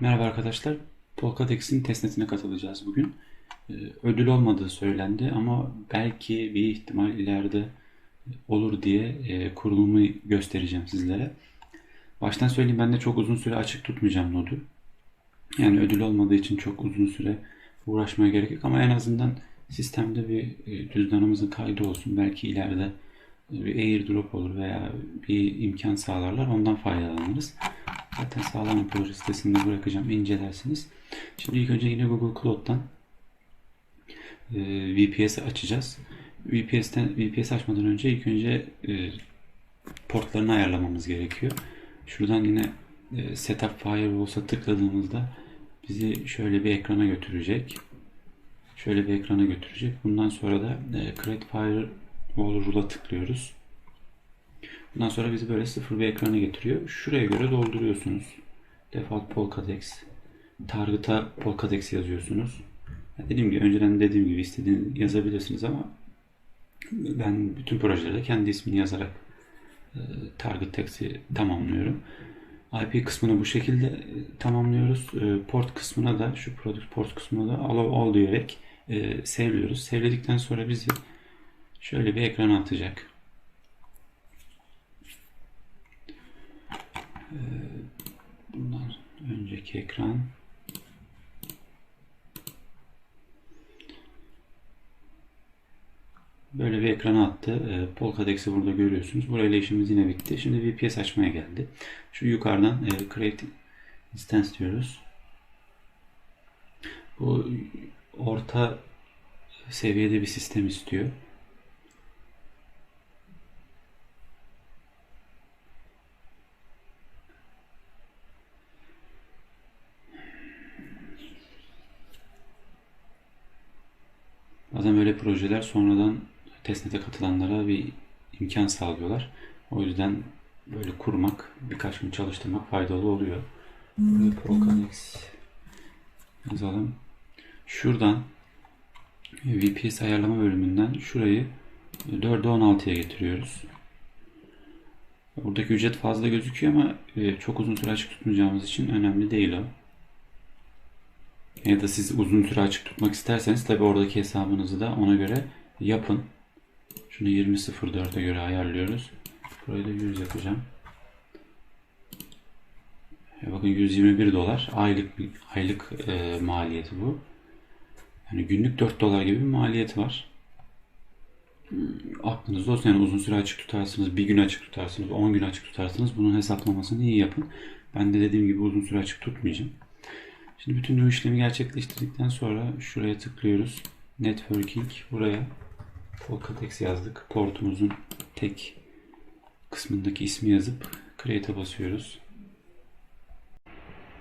Merhaba arkadaşlar. Polkadex'in testnetine katılacağız bugün. Ee, Ödül olmadığı söylendi ama belki bir ihtimal ileride olur diye e, kurulumu göstereceğim sizlere. Baştan söyleyeyim ben de çok uzun süre açık tutmayacağım nodu. Yani ödül olmadığı için çok uzun süre uğraşmaya gerek yok ama en azından sistemde bir e, cüzdanımızın kaydı olsun. Belki ileride bir airdrop olur veya bir imkan sağlarlar ondan faydalanırız. Zaten sağlam bir proje sitesinde bırakacağım incelersiniz. Şimdi ilk önce yine Google Cloud'dan e, VPS açacağız. VPS'ten VPS açmadan önce ilk önce e, portlarını ayarlamamız gerekiyor. Şuradan yine e, Setup Firewalls'a tıkladığımızda bizi şöyle bir ekrana götürecek. Şöyle bir ekrana götürecek. Bundan sonra da e, Create Firewall Rule'a tıklıyoruz. Bundan sonra bizi böyle sıfır bir ekrana getiriyor. Şuraya göre dolduruyorsunuz. Default Polkadex. Target'a Polkadex yazıyorsunuz. Ya dediğim gibi önceden dediğim gibi istediğiniz yazabilirsiniz ama ben bütün projelerde kendi ismini yazarak e, target text'i tamamlıyorum. IP kısmını bu şekilde e, tamamlıyoruz. E, port kısmına da şu product port kısmına da allow all diyerek e, sevliyoruz. Sevledikten sonra bizi şöyle bir ekrana atacak. Bundan önceki ekran Böyle bir ekrana attı. E, Polkadex'i burada görüyorsunuz. Burayla işimiz yine bitti. Şimdi VPS açmaya geldi. Şu yukarıdan e, Create Instance diyoruz. Bu orta seviyede bir sistem istiyor. Bazen böyle projeler sonradan testnete katılanlara bir imkan sağlıyorlar. O yüzden böyle kurmak, birkaç gün çalıştırmak faydalı oluyor. Buraya Procanex yazalım. Şuradan VPS ayarlama bölümünden şurayı 4'e 16'ya getiriyoruz. Buradaki ücret fazla gözüküyor ama e, çok uzun süre açık tutmayacağımız için önemli değil o. Ya da siz uzun süre açık tutmak isterseniz tabi oradaki hesabınızı da ona göre yapın. Şunu 20.04'e göre ayarlıyoruz. Burayı da 100 yapacağım. Ya bakın 121 dolar aylık aylık e, maliyeti bu. Yani günlük 4 dolar gibi bir maliyeti var. Hmm, Aklınızda olsun yani uzun süre açık tutarsınız, bir gün açık tutarsınız, 10 gün açık tutarsınız. Bunun hesaplamasını iyi yapın. Ben de dediğim gibi uzun süre açık tutmayacağım. Şimdi bütün bu işlemi gerçekleştirdikten sonra şuraya tıklıyoruz. Networking buraya Polkadex yazdık. Portumuzun tek kısmındaki ismi yazıp Create'e basıyoruz.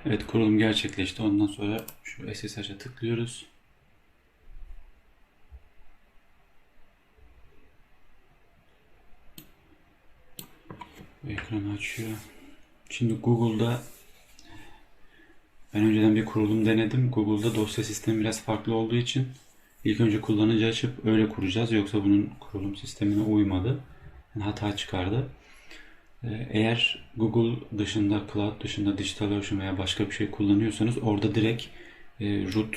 Evet kurulum gerçekleşti. Ondan sonra şu SSH'a tıklıyoruz. Ekranı açıyor. Şimdi Google'da ben önceden bir kurulum denedim. Google'da dosya sistemi biraz farklı olduğu için ilk önce kullanıcı açıp öyle kuracağız. Yoksa bunun kurulum sistemine uymadı. Yani hata çıkardı. Ee, Eğer Google dışında, Cloud dışında DigitalOcean veya başka bir şey kullanıyorsanız orada direkt e, root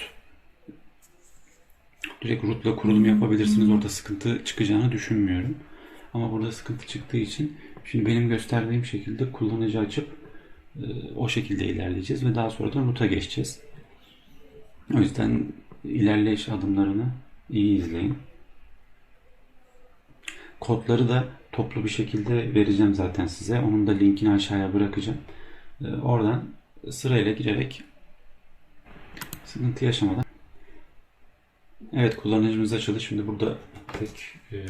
direkt root'la kurulum yapabilirsiniz. Orada sıkıntı çıkacağını düşünmüyorum. Ama burada sıkıntı çıktığı için şimdi benim gösterdiğim şekilde kullanıcı açıp o şekilde ilerleyeceğiz ve daha sonra da root'a geçeceğiz. O yüzden ilerleyiş adımlarını iyi izleyin. Kodları da toplu bir şekilde vereceğim zaten size. Onun da linkini aşağıya bırakacağım. E, Oradan sırayla girerek sıkıntı yaşamadan Evet kullanıcımız açıldı. Şimdi burada tek e,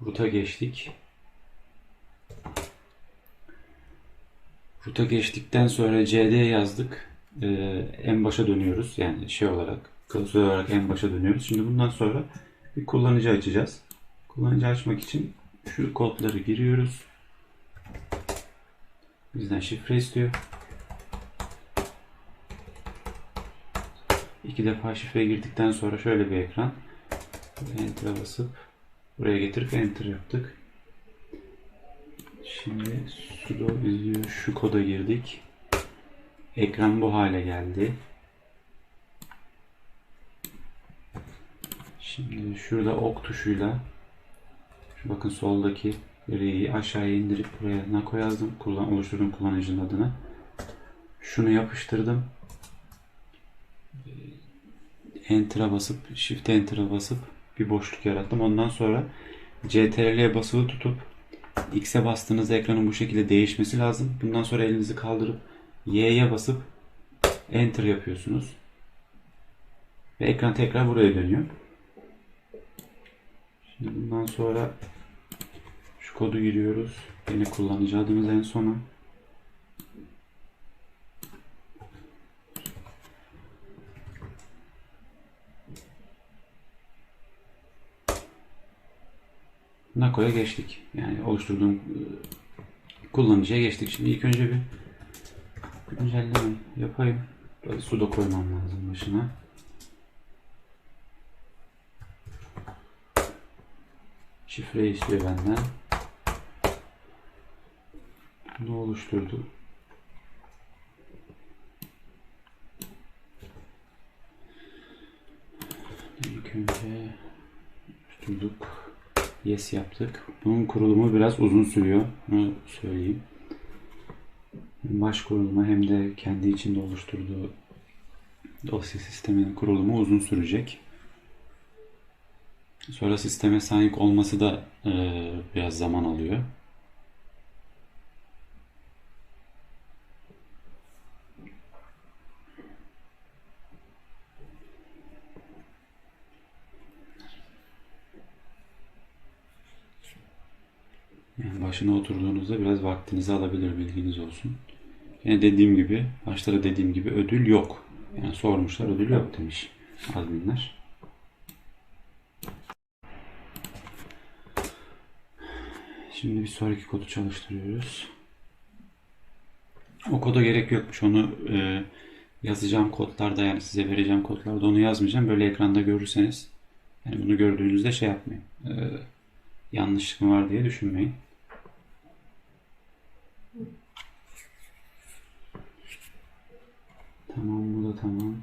root'a geçtik. Root'a geçtikten sonra CD yazdık. Ee, en başa dönüyoruz. Yani şey olarak, klasör olarak en başa dönüyoruz. Şimdi bundan sonra bir kullanıcı açacağız. Kullanıcı açmak için şu kodları giriyoruz. Bizden şifre istiyor. İki defa şifre girdikten sonra şöyle bir ekran. Enter'a basıp buraya getirip enter yaptık. Şimdi sudo izliyor. Şu koda girdik. Ekran bu hale geldi. Şimdi şurada ok tuşuyla şu bakın soldaki R'yi aşağıya indirip buraya Nako yazdım. Kullan, oluşturduğum kullanıcının adını. Şunu yapıştırdım. Enter'a basıp Shift Enter'a basıp bir boşluk yarattım. Ondan sonra CTRL'ye basılı tutup X'e bastığınızda ekranın bu şekilde değişmesi lazım. Bundan sonra elinizi kaldırıp Y'ye basıp Enter yapıyorsunuz. Ve ekran tekrar buraya dönüyor. Şimdi bundan sonra şu kodu giriyoruz. Yine kullanıcı adımız en sona. Nako'ya geçtik. Yani oluşturduğum e, kullanıcıya geçtik. Şimdi ilk önce bir güncelleme yapayım. Böyle sudo koymam lazım başına. Şifre istiyor benden. Bunu oluşturdu. İlk önce oluşturduk. Yes yaptık. Bunun kurulumu biraz uzun sürüyor. Bunu söyleyeyim. Hem baş kurulumu hem de kendi içinde oluşturduğu dosya sisteminin kurulumu uzun sürecek. Sonra sisteme sahip olması da e, biraz zaman alıyor. Yani başına oturduğunuzda biraz vaktinizi alabilir bilginiz olsun. Yine dediğim gibi, başta da dediğim gibi ödül yok. Yani sormuşlar ödül yok demiş adminler. Şimdi bir sonraki kodu çalıştırıyoruz. O koda gerek yokmuş. Onu e, yazacağım kodlarda yani size vereceğim kodlarda onu yazmayacağım. Böyle ekranda görürseniz yani bunu gördüğünüzde şey yapmayın. E, yanlışlık mı var diye düşünmeyin. Tamam bu da tamam.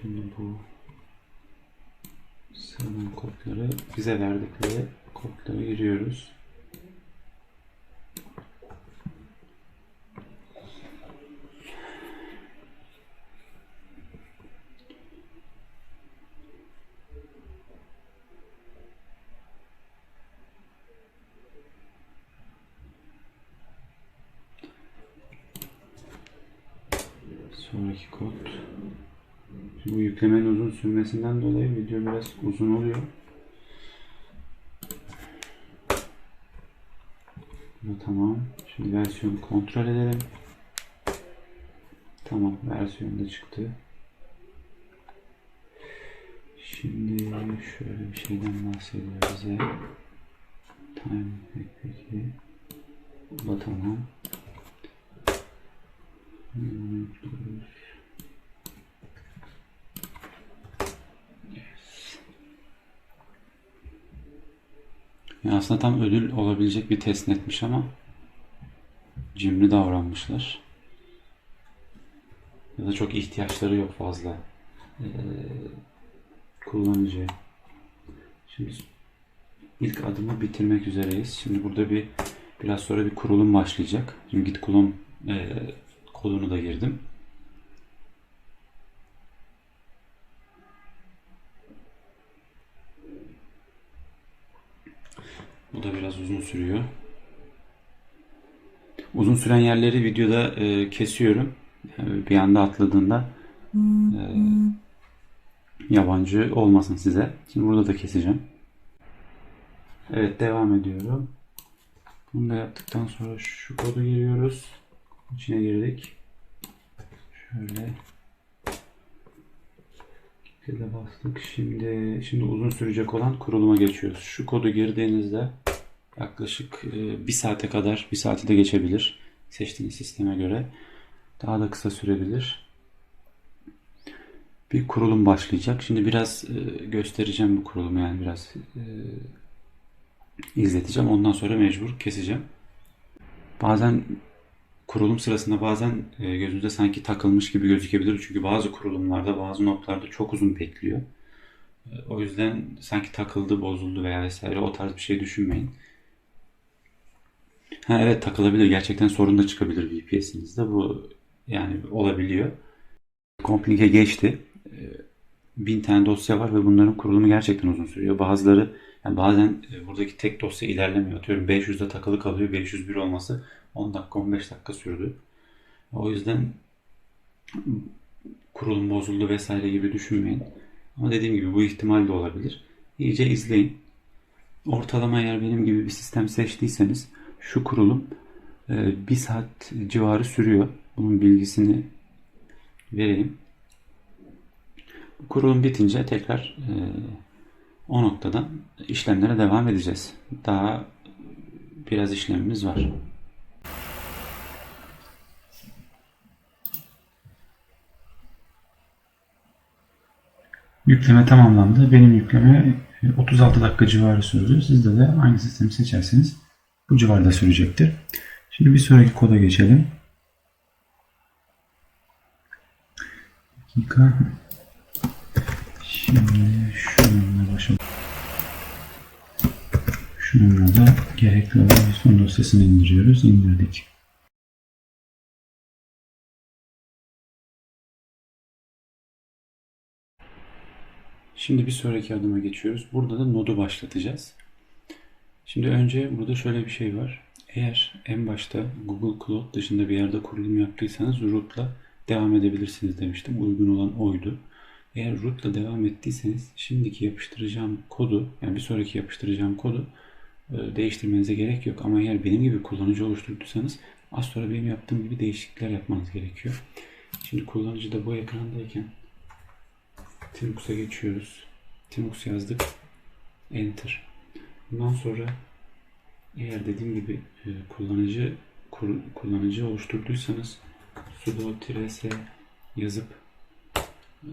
Şimdi bu sıradan kodları bize verdikleri kodları giriyoruz. Sonraki kod. Bu yüklemenin uzun sürmesinden dolayı video biraz uzun oluyor. Bu da tamam. Şimdi versiyonu kontrol edelim. Tamam versiyon da çıktı. Şimdi şöyle bir şeyden bahsediyor bize. Time peki. Bu tamam. Bunu yüklüyoruz. Yani aslında tam ödül olabilecek bir testnetmiş ama cimri davranmışlar. Ya da çok ihtiyaçları yok fazla. Ee, kullanıcı. Şimdi ilk adımı bitirmek üzereyiz. Şimdi burada bir biraz sonra bir kurulum başlayacak. Şimdi git kullanım e, kodunu da girdim. Bu da biraz uzun sürüyor. Uzun süren yerleri videoda e, kesiyorum. Yani bir anda atladığında e, yabancı olmasın size. Şimdi burada da keseceğim. Evet devam ediyorum. Bunu da yaptıktan sonra şu kodu giriyoruz. İçine girdik. Şöyle. Kitle'de bastık. Şimdi şimdi uzun sürecek olan kuruluma geçiyoruz. Şu kodu girdiğinizde yaklaşık e, bir saate kadar, bir saati de geçebilir. Seçtiğiniz sisteme göre. Daha da kısa sürebilir. Bir kurulum başlayacak. Şimdi biraz e, göstereceğim bu kurulumu yani biraz e, izleteceğim. Ondan sonra mecbur keseceğim. Bazen kurulum sırasında bazen e, gözünüze sanki takılmış gibi gözükebilir. Çünkü bazı kurulumlarda, bazı notlarda çok uzun bekliyor. E, O yüzden sanki takıldı, bozuldu veya vesaire o tarz bir şey düşünmeyin. Ha evet takılabilir. Gerçekten sorun da çıkabilir VPS'inizde. Bu yani olabiliyor. Komplike geçti. E, Bin tane dosya var ve bunların kurulumu gerçekten uzun sürüyor. Bazıları yani bazen buradaki tek dosya ilerlemiyor. Atıyorum 500'de takılı kalıyor. 501 olması 10 dakika 15 dakika sürdü. O yüzden kurulum bozuldu vesaire gibi düşünmeyin. Ama dediğim gibi bu ihtimal de olabilir. İyice izleyin. Ortalama eğer benim gibi bir sistem seçtiyseniz şu kurulum e, bir saat civarı sürüyor. Bunun bilgisini vereyim. Kurulum bitince tekrar e, o noktadan işlemlere devam edeceğiz. Daha biraz işlemimiz var. Yükleme tamamlandı. Benim yükleme e, 36 dakika civarı sürdü. Sizde de aynı sistemi seçerseniz bu civarda sürecektir. Şimdi bir sonraki koda geçelim. Dakika. Şimdi şununla başlayalım. Şununla da gerekli olan son dosyasını indiriyoruz. İndirdik. Şimdi bir sonraki adıma geçiyoruz. Burada da nodu başlatacağız. Şimdi önce burada şöyle bir şey var. Eğer en başta Google Cloud dışında bir yerde kurulum yaptıysanız root'la devam edebilirsiniz demiştim. Uygun olan oydu. Eğer root'la devam ettiyseniz şimdiki yapıştıracağım kodu yani bir sonraki yapıştıracağım kodu e, değiştirmenize gerek yok. Ama eğer benim gibi kullanıcı oluşturduysanız az sonra benim yaptığım gibi değişiklikler yapmanız gerekiyor. Şimdi kullanıcı da bu ekrandayken Tinux'a geçiyoruz. Tinux yazdık. Enter. Bundan sonra eğer dediğim gibi e, kullanıcı kur- kullanıcı oluşturduysanız sudo -s yazıp e,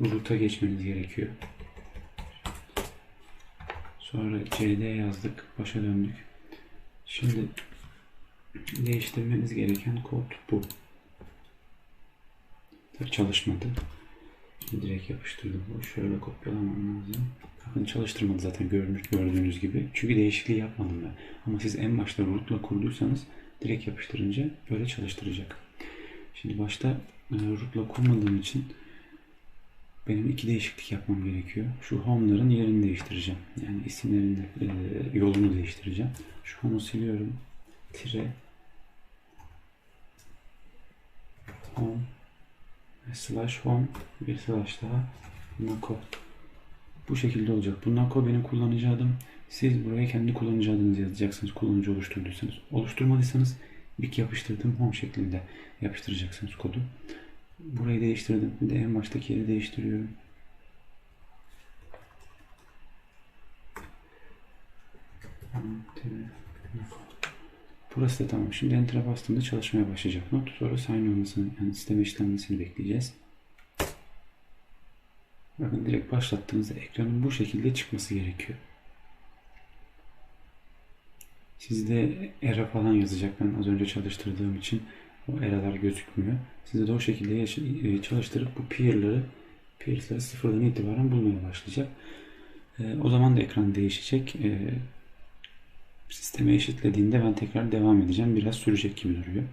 root'a geçmeniz gerekiyor. Sonra cd yazdık. Başa döndük. Şimdi değiştirmeniz gereken kod bu. Tabii çalışmadı. Şimdi direkt yapıştırdım. Bu şöyle kopyalamam lazım. Bakın çalıştırmadı zaten görünür, gördüğünüz gibi. Çünkü değişikliği yapmadım ben. Ama siz en başta root'la kurduysanız direkt yapıştırınca böyle çalıştıracak. Şimdi başta e, root'la kurmadığım için benim iki değişiklik yapmam gerekiyor. Şu home'ların yerini değiştireceğim. Yani isimlerini, e, yolunu değiştireceğim. Şu home'u siliyorum. Tire home slash home bir slash daha nako bu şekilde olacak. Bu nako benim kullanıcı adım. Siz buraya kendi kullanıcı adınızı yazacaksınız. Kullanıcı oluşturduysanız. Oluşturmadıysanız bir yapıştırdığım home şeklinde yapıştıracaksınız kodu. Burayı değiştirdim. Bir de en baştaki yeri değiştiriyorum. Burası da tamam. Şimdi Enter'a bastığımda çalışmaya başlayacak not. Sonra sign olmasını, yani sisteme işlenmesini bekleyeceğiz. Bakın direkt başlattığınızda ekranın bu şekilde çıkması gerekiyor. Sizde ERA falan yazacak. Ben az önce çalıştırdığım için o ERA'lar gözükmüyor. Sizde de o şekilde e, çalıştırıp bu peer'ları peer'ları sıfırdan itibaren bulmaya başlayacak. E, o zaman da ekran değişecek. Sisteme eşitlediğinde ben tekrar devam edeceğim. Biraz sürecek gibi duruyor.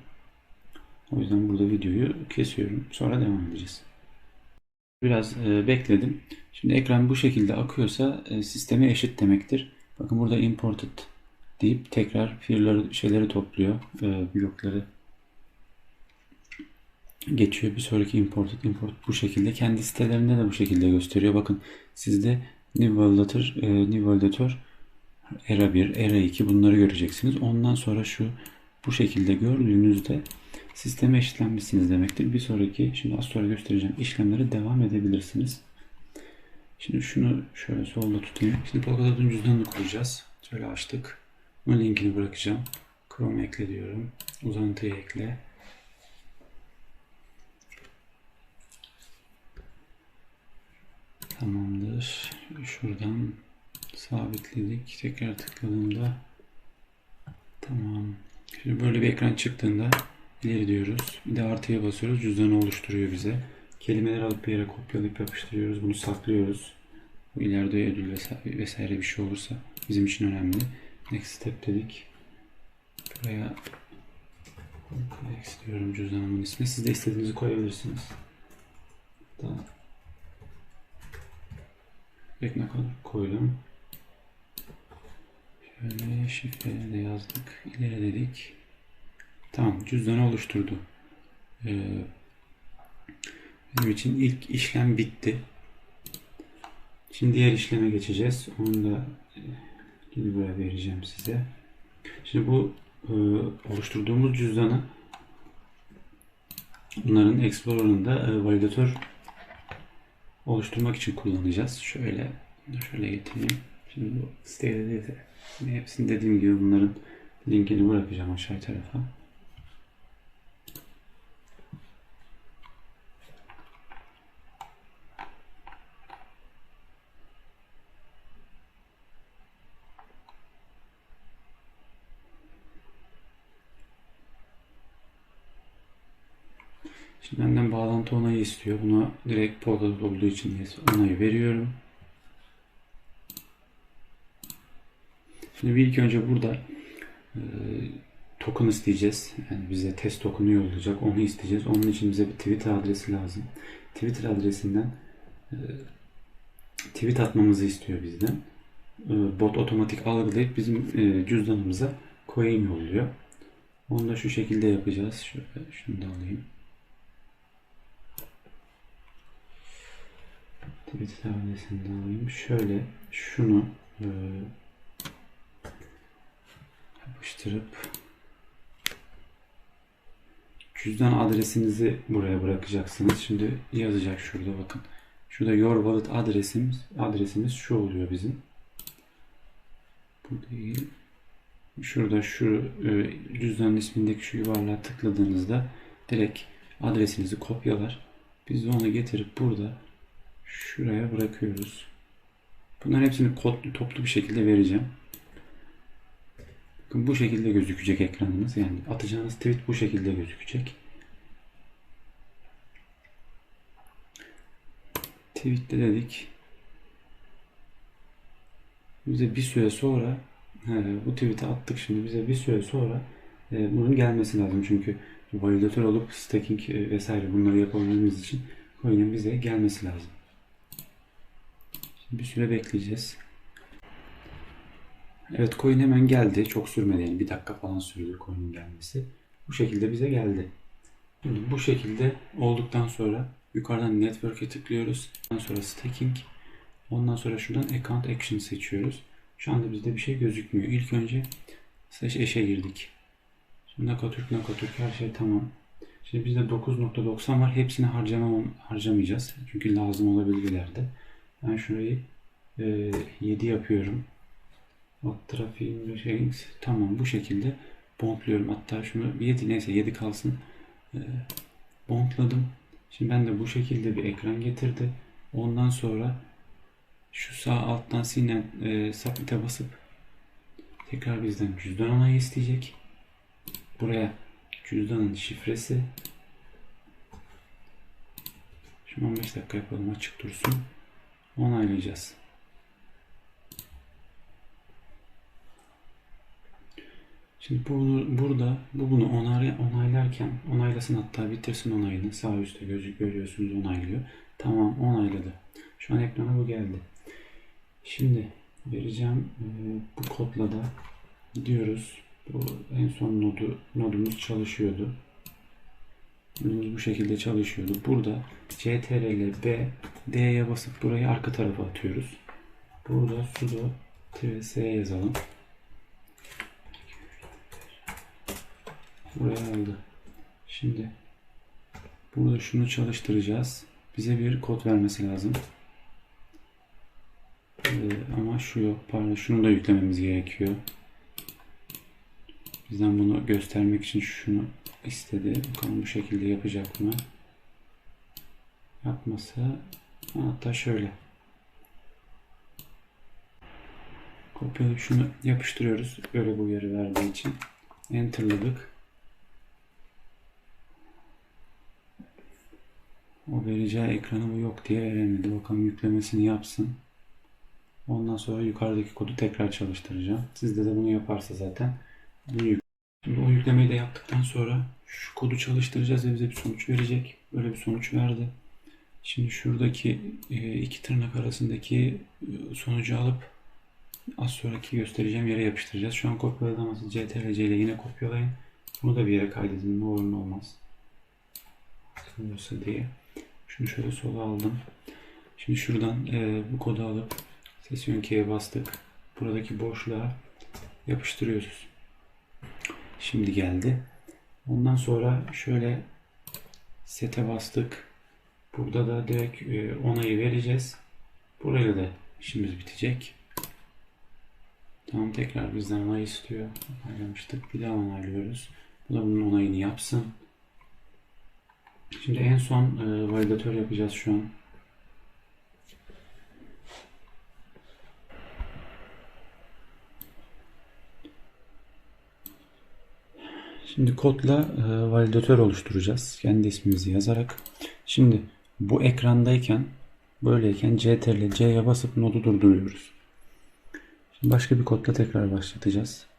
O yüzden burada videoyu kesiyorum. Sonra devam edeceğiz. Biraz e, bekledim. Şimdi ekran bu şekilde akıyorsa e, sisteme eşit demektir. Bakın burada imported deyip tekrar fiilleri şeyleri topluyor. E, blokları geçiyor. Bir sonraki imported import bu şekilde. Kendi sitelerinde de bu şekilde gösteriyor. Bakın sizde new validator, e, new validator ERA 1, ERA 2 bunları göreceksiniz. Ondan sonra şu bu şekilde gördüğünüzde sisteme eşitlenmişsiniz demektir. Bir sonraki, şimdi az sonra göstereceğim işlemlere devam edebilirsiniz. Şimdi şunu şöyle solda tutayım. Şimdi Polkadot'un cüzdanını kuracağız. Şöyle açtık. Bunun linkini bırakacağım. Chrome ekle diyorum. Uzantıyı ekle. Tamamdır. Şuradan sabitledik. Tekrar tıkladığımda tamam. Şimdi böyle bir ekran çıktığında İleri diyoruz. Bir de artıya basıyoruz. Cüzdanı oluşturuyor bize. Kelimeleri alıp bir yere kopyalayıp yapıştırıyoruz. Bunu saklıyoruz. Bu ileride ödül vesaire, bir şey olursa bizim için önemli. Next step dedik. Buraya Next diyorum cüzdanımın ismi. Siz de istediğinizi koyabilirsiniz. Hatta ekmek koydum. Şöyle şifreleri de yazdık. İleri dedik. Tamam cüzdanı oluşturdu. Ee, için ilk işlem bitti. Şimdi diğer işleme geçeceğiz. Onu da e, yine buraya vereceğim size. Şimdi bu e, oluşturduğumuz cüzdanı bunların Explorer'ında e, validatör oluşturmak için kullanacağız. Şöyle şöyle getireyim. Şimdi bu sitede hepsini dediğim gibi bunların linkini bırakacağım aşağı tarafa. Şimdi benden bağlantı onayı istiyor. Buna direkt portal olduğu için onayı veriyorum. Şimdi bir ilk önce burada e, token isteyeceğiz. Yani bize test token'ı yollayacak. Onu isteyeceğiz. Onun için bize bir Twitter adresi lazım. Twitter adresinden e, tweet atmamızı istiyor bizden. E, bot otomatik algılayıp bizim e, cüzdanımıza coin yolluyor. Onu da şu şekilde yapacağız. Şöyle şunu da alayım. Twitter adresinden alayım. Şöyle şunu e, yapıştırıp cüzdan adresinizi buraya bırakacaksınız. Şimdi yazacak şurada bakın. Şurada your wallet adresimiz adresimiz şu oluyor bizim. Bu değil. Şurada şu e, cüzdanın ismindeki şu yuvarlığa tıkladığınızda direkt adresinizi kopyalar. Biz onu getirip burada şuraya bırakıyoruz. Bunların hepsini kodlu toplu bir şekilde vereceğim. Bakın bu şekilde gözükecek ekranınız. Yani atacağınız tweet bu şekilde gözükecek. Tweet'te dedik. Bize bir süre sonra he, bu tweet'i attık şimdi bize bir süre sonra e, bunun gelmesi lazım. Çünkü validatör olup staking e, vesaire bunları yapabilmemiz için coin'in bize gelmesi lazım. Şimdi bir süre bekleyeceğiz. Evet coin hemen geldi. Çok sürmedi yani bir dakika falan sürdü coin'in gelmesi. Bu şekilde bize geldi. Şimdi bu şekilde olduktan sonra yukarıdan network'e tıklıyoruz. Ondan sonra staking. Ondan sonra şuradan account action seçiyoruz. Şu anda bizde bir şey gözükmüyor. İlk önce slash eşe girdik. Şimdi Nakatürk Nakatürk her şey tamam. Şimdi bizde 9.90 var. Hepsini harcamam, harcamayacağız. Çünkü lazım olabilir ileride. Ben şurayı e, 7 yapıyorum. Bak trafiğin şey tamam bu şekilde bondluyorum. Hatta şunu 7 neyse 7 kalsın. E, bondladım. Şimdi ben de bu şekilde bir ekran getirdi. Ondan sonra şu sağ alttan silinen e, submit'e basıp tekrar bizden cüzdan onayı isteyecek. Buraya cüzdanın şifresi. Şimdi 15 dakika yapalım açık dursun. Onaylayacağız. Şimdi bunu, burada bu bunu onay, onaylarken onaylasın hatta bitirsin onayını. Sağ üstte gözü görüyorsunuz onaylıyor. Tamam onayladı. Şu an ekrana bu geldi. Şimdi vereceğim e, bu kodla da gidiyoruz. Bu en son nodu nodumuz çalışıyordu. Nodumuz bu şekilde çalışıyordu. Burada CTRL B D'ye basıp burayı arka tarafa atıyoruz. Burada sudo -s yazalım. Buraya aldı. Şimdi burada şunu çalıştıracağız. Bize bir kod vermesi lazım. Ee, ama şu yok. Pardon şunu da yüklememiz gerekiyor. Bizden bunu göstermek için şunu istedi. Bakalım bu şekilde yapacak mı? Yapmasa hatta şöyle. Kopyalayıp şunu yapıştırıyoruz. Böyle bu uyarı verdiği için. Enter'ladık. O vereceği ekranı bu yok diye veremedi. Bakalım yüklemesini yapsın. Ondan sonra yukarıdaki kodu tekrar çalıştıracağım. Sizde de bunu yaparsa zaten bunu yük- Şimdi o yüklemeyi de yaptıktan sonra şu kodu çalıştıracağız ve bize bir sonuç verecek. Böyle bir sonuç verdi. Şimdi şuradaki e, iki tırnak arasındaki e, sonucu alıp az sonraki göstereceğim yere yapıştıracağız. Şu an kopyalaması CTRL-C ile yine kopyalayın. Bunu da bir yere kaydedin. Ne olur ne olmaz. Sığmıyorsa diye. Şunu şöyle sola aldım. Şimdi şuradan e, bu kodu alıp sesyon key'e bastık. Buradaki boşluğa yapıştırıyoruz. Şimdi geldi. Ondan sonra şöyle sete bastık. Burada da direkt e, onayı vereceğiz. Burayla da işimiz bitecek. Tamam tekrar bizden onay istiyor. Onaylamıştık. Bir daha onaylıyoruz. Bu da bunun onayını yapsın. Şimdi en son e, validatör yapacağız şu an. Şimdi kodla e, validatör oluşturacağız. Kendi ismimizi yazarak. Şimdi bu ekrandayken böyleyken CTRL C'ye basıp nodu durduruyoruz. Şimdi başka bir kodla tekrar başlatacağız.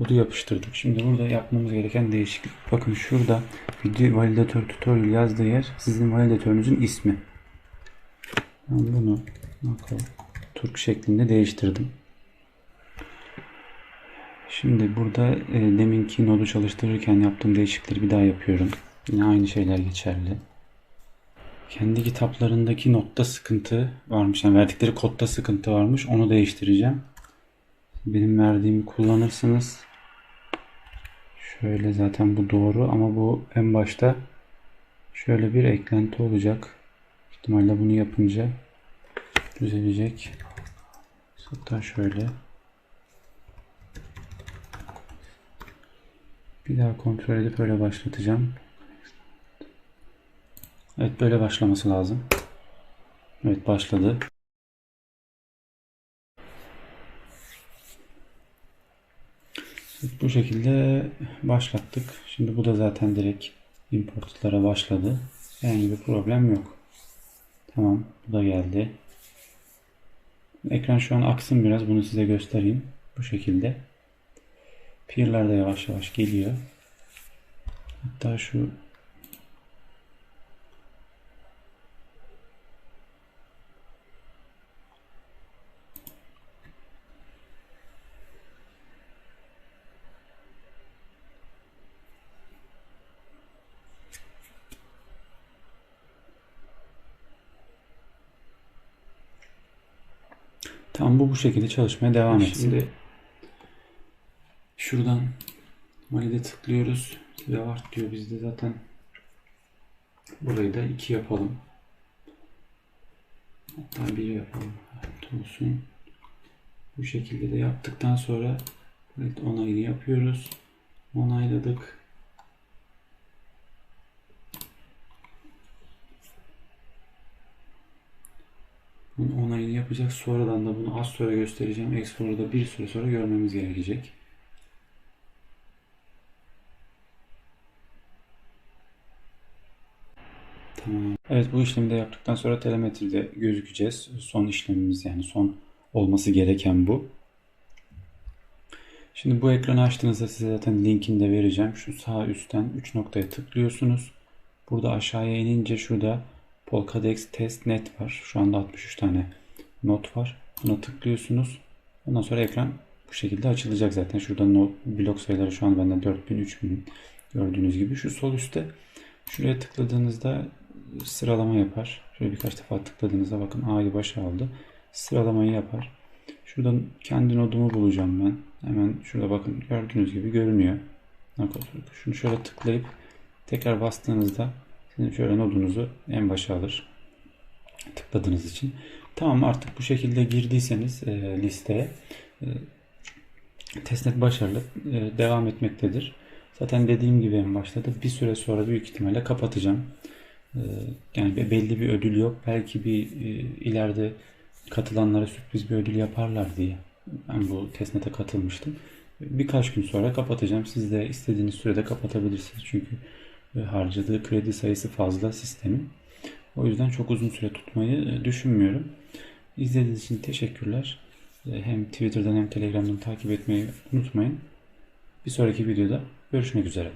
Kodu yapıştırdık. Şimdi burada yapmamız gereken değişiklik. Bakın şurada video validatör tutorial yazdığı yer sizin validatörünüzün ismi. Ben bunu Nako Türk şeklinde değiştirdim. Şimdi burada e, deminki nodu çalıştırırken yaptığım değişiklikleri bir daha yapıyorum. Yine aynı şeyler geçerli. Kendi kitaplarındaki notta sıkıntı varmış. Yani verdikleri kodda sıkıntı varmış. Onu değiştireceğim. Benim verdiğimi kullanırsınız. Şöyle zaten bu doğru ama bu en başta şöyle bir eklenti olacak. İhtimalle bunu yapınca düzelecek. Hatta şöyle. Bir daha kontrol edip öyle başlatacağım. Evet böyle başlaması lazım. Evet başladı. Bu şekilde başlattık. Şimdi bu da zaten direkt importlara başladı. Herhangi bir problem yok. Tamam bu da geldi. Ekran şu an aksın biraz. Bunu size göstereyim. Bu şekilde. Peer'ler de yavaş yavaş geliyor. Hatta şu Tamam bu bu şekilde çalışmaya devam etsin. Şimdi şuradan valide tıklıyoruz. Revart diyor bizde zaten. Burayı da 2 yapalım. Hatta 1 yapalım. Evet, olsun. Bu şekilde de yaptıktan sonra evet, onayını yapıyoruz. Onayladık. Onayını yapacak. Sonradan da bunu az sonra göstereceğim. Explorer'da bir süre sonra görmemiz gerekecek. Tamam. Evet bu işlemi de yaptıktan sonra telemetride gözükeceğiz. Son işlemimiz yani son olması gereken bu. Şimdi bu ekranı açtığınızda size zaten linkini de vereceğim. Şu sağ üstten 3 noktaya tıklıyorsunuz. Burada aşağıya inince şurada Polkadex Test Net var. Şu anda 63 tane not var. Buna tıklıyorsunuz. Ondan sonra ekran bu şekilde açılacak zaten. Şurada not, blok sayıları şu an benden 4000, 3000 gördüğünüz gibi. Şu sol üstte şuraya tıkladığınızda sıralama yapar. Şöyle birkaç defa tıkladığınızda bakın A'yı başa aldı. Sıralamayı yapar. Şuradan kendi nodumu bulacağım ben. Hemen şurada bakın gördüğünüz gibi görünüyor. Şunu şöyle tıklayıp tekrar bastığınızda sizin şöyle nodunuzu en başa alır. Tıkladığınız için. Tamam artık bu şekilde girdiyseniz e, listeye e, testnet başarılı e, devam etmektedir. Zaten dediğim gibi en başta da bir süre sonra büyük ihtimalle kapatacağım. E, yani belli bir ödül yok. Belki bir e, ileride katılanlara sürpriz bir ödül yaparlar diye ben bu testnete katılmıştım. Birkaç gün sonra kapatacağım. Siz de istediğiniz sürede kapatabilirsiniz. Çünkü e, harcadığı kredi sayısı fazla sistemin. O yüzden çok uzun süre tutmayı e, düşünmüyorum. İzlediğiniz için teşekkürler. E, Hem Twitter'dan hem Telegram'dan takip etmeyi unutmayın. Bir sonraki videoda görüşmek üzere.